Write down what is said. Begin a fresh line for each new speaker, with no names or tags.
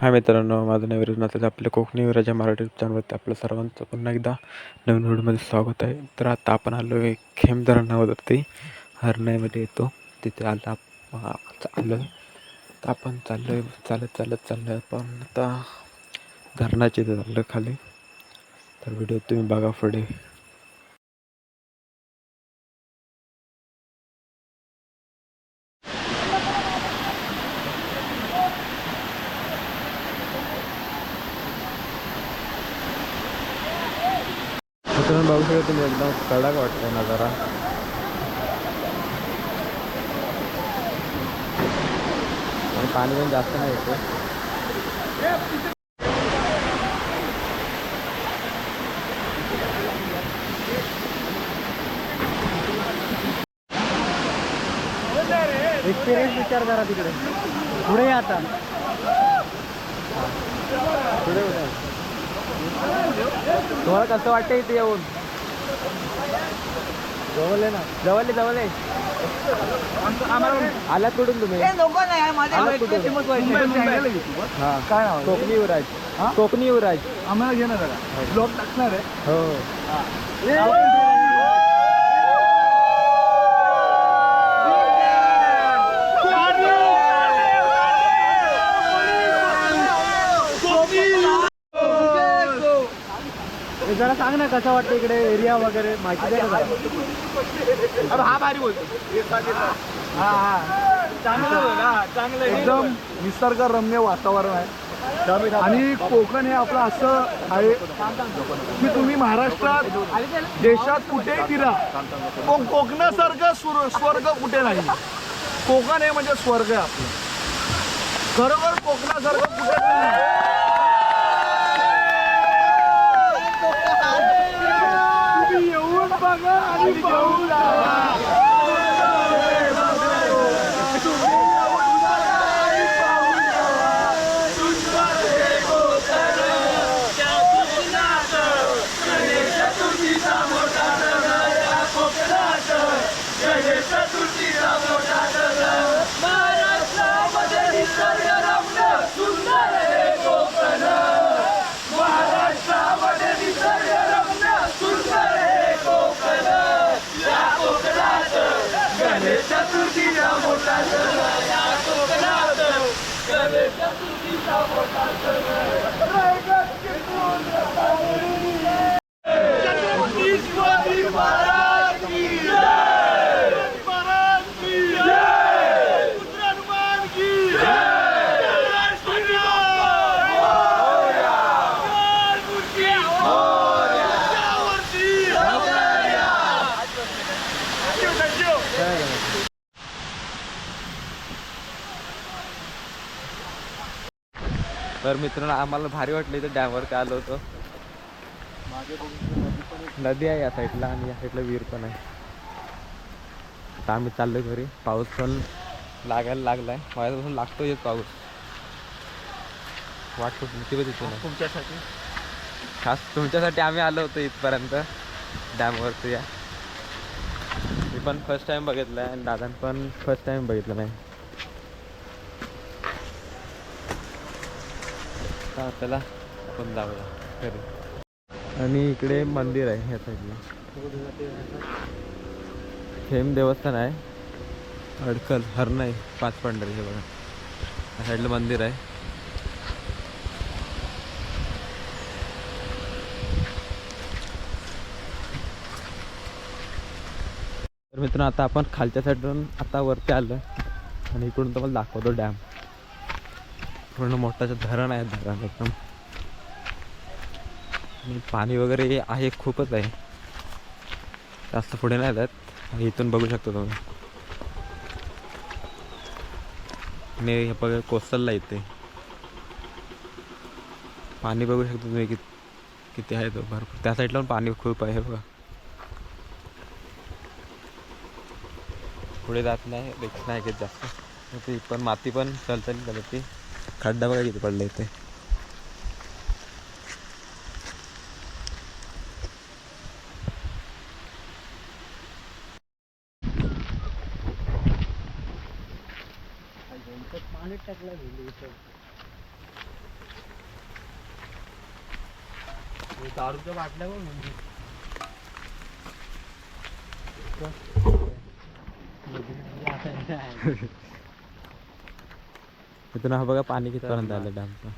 हाय मित्रांनो माझं नवीन विराज नाथाचं आपल्या कोकणी विराजा मराठी चॅनलवरती आपलं सर्वांचं पुन्हा एकदा नवीन व्हिडिओमध्ये स्वागत आहे. तर आता आपण आलो आहे खेम धरणावरती हरणाईमध्ये येतो. तिथे आता आलो आहे तर आपण चाललो आहे चालत चालत चाललो आहे पण आता धरणाचे इथं चाललो खाली. तर व्हिडिओ तुम्ही बघा पुढे. तुम्ही बघू शकता तुम्ही एकदम कडक वाटतो नजारा. आणि पाणी पण जास्त नाही येते
एक्सपिरियन्स विचार करा तिकडे. पुढे आता.
पुढे कुठे तुम्हाला कसं वाटतं इथे येऊन?
जवळ आहे ना.
जवळ जवळ आलात कुठून तुम्ही? हा
काय नाव
कोकणी युवराज
हा?
कोकणी युवराज
आम्हाला घे ना जरा ब्लॉग टाकणार आहे.
हो
हे जरा सांग ना कसं वाटतं इकडे एरिया वगैरे? माहिती द्या ना जरा.
अरे हा भारी बोलतो.
हा हा.
चांगलं बोल हा चांगलं
एकदम निसर्गरम्य वातावरण आहे. आणि कोकण हे आपलं असं आहे की तुम्ही महाराष्ट्रात देशात कुठेही फिरा को- कोकणासारखं सुर स्वर्ग कुठे नाही. कोकण हे म्हणजे स्वर्ग आहे आपलं. खरोखर कोकणासारखं कुठे नाही तुम्ही येऊन बघा आणि
तर मित्रांनो आम्हाला भारी वाटलं इथं डॅमवरती आलो होतो. नदी आहे. या साईडला आणि या साईडला विहीर पण आहे. आता आम्ही चाललोय घरी. पाऊस पण लागायला लागलाय. माझ्यापासून लागतो येत पाऊस. वाट खूप तिथे.
तुमच्यासाठी?
खास तुमच्यासाठी आम्ही आलो होतो इथपर्यंत डॅमवरती या. मी पण फर्स्ट टाइम बघितलं आहे आणि दादान पण फर्स्ट टाइम बघितलं नाही. आता त्याला आपण जाऊया घरी. आणि इकडे मंदिर आहे ह्या साईडला. थेंब देवस्थान आहे. अडकल हरण पाच पंढरी हे बघा. ह्या साईडला मंदिर आहे. तर मित्रांनो आता आपण खालच्या साईडवरून आता वरती आलो आणि इकडून तुम्हाला दाखवतो डॅम. पूर्ण मोठाचं धरण आहे धरण एकदम. आणि पाणी वगैरे आहे खूपच आहे. जास्त पुढे नाही जात. आणि इथून बघू शकतो तुम्ही. आणि हे बघ कोसलला इथे. पाणी बघू शकतो तुम्ही किती किती आहे तो. भरपूर. त्या साईडला पण पाणी खूप आहे बघा. पुढे जात नाही रिक्स नाही घेत जास्त. ती पण माती पण चलचली झाली ती. खड्डा बघा किती पडला इथे.
दारूच्या बाटल्या पण म्हणजे
इथून हा बघा पाणी कितपर्यंत आलं डॅमचं.